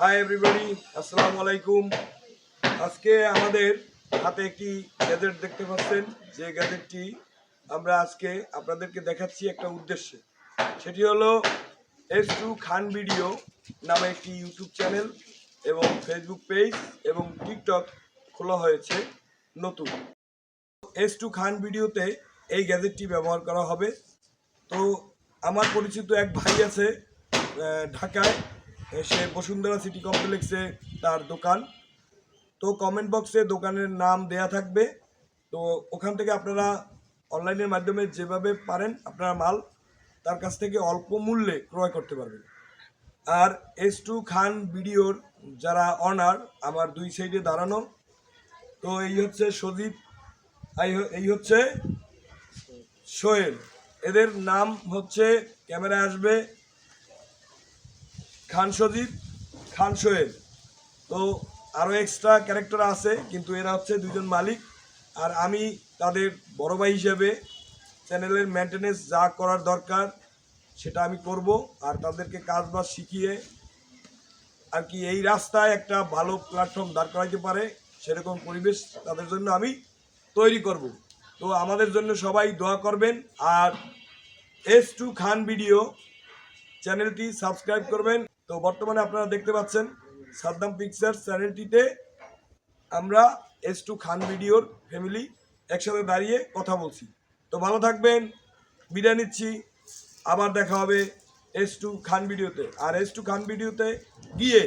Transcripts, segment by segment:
Hi everybody আসসালামু আলাইকুম আজকে আমাদের হাতে একটি গ্যাজেট দেখতে পাচ্ছেন। যে গ্যাজেটটি আমরা আজকে আপনাদেরকে দেখাচ্ছি একটা উদ্দেশ্যে। সেটি হলো এস টু খান ভিডিও নামে একটি ইউটিউব চ্যানেল এবং ফেসবুক পেজ এবং টিকটক খোলা হয়েছে নতুন। এস টু খান ভিডিওতে এই গ্যাজেটটি ব্যবহার করা হবে। তো আমার পরিচিত এক ভাই আছে ঢাকায়। সে বসুন্ধরা সিটি কমপ্লেক্সে তার দোকান। তো কমেন্ট বক্সে দোকানের নাম দেয়া থাকবে। তো ওখান থেকে আপনারা অনলাইনের মাধ্যমে যেভাবে পারেন আপনারা মাল, তার কাছ থেকে অল্প মূল্যে ক্রয় করতে পারবেন। আর এস টু খান ভিডিওর যারা অনার আমার দুই সাইডে দাঁড়ানো। তো এই হচ্ছে সদীপ এই এই হচ্ছে সোহেল। এদের নাম হচ্ছে ক্যামেরা আসবে খান সজিব, খান সোহেল। তো আরও এক্সট্রা ক্যারেক্টার আছে, কিন্তু এরা হচ্ছে দুজন মালিক। আর আমি তাদের বড় ভাই হিসেবে চ্যানেলের মেনটেনেন্স যা করার দরকার, সেটা আমি করব। আর তাদেরকে কাজ বাজ শিখিয়ে আর কি এই রাস্তায় একটা ভালো প্ল্যাটফর্ম দাঁড় করাইতে পারে, সেরকম পরিবেশ তাদের জন্য আমি তৈরি করব। তো আমাদের জন্য সবাই দোয়া করবেন। আর এস টু খান ভিডিও চ্যানেলটি সাবস্ক্রাইব করবেন। তো বর্তমানে আপনারা দেখতে পাচ্ছেন সাদ্দাম পিকচার চ্যানেলটিতে আমরা এস টু খান ভিডিওর ফ্যামিলি একসাথে দাঁড়িয়ে কথা বলছি। তো ভালো থাকবেন বিদায় নিচ্ছি আবার দেখা হবে এস টু খান ভিডিওতে। আর এস টু খান ভিডিওতে গিয়ে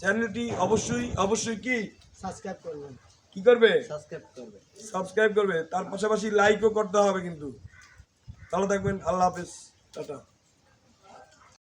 চ্যানেলটি অবশ্যই অবশ্যই কি? সাবস্ক্রাইব করবেন। কি করবে? সাবস্ক্রাইব করবেন। সাবস্ক্রাইব করবে। তার পাশাপাশি লাইকও করতে হবে কিন্তু। ভালো থাকবেন আল্লাহ হাফেজ। টাটা।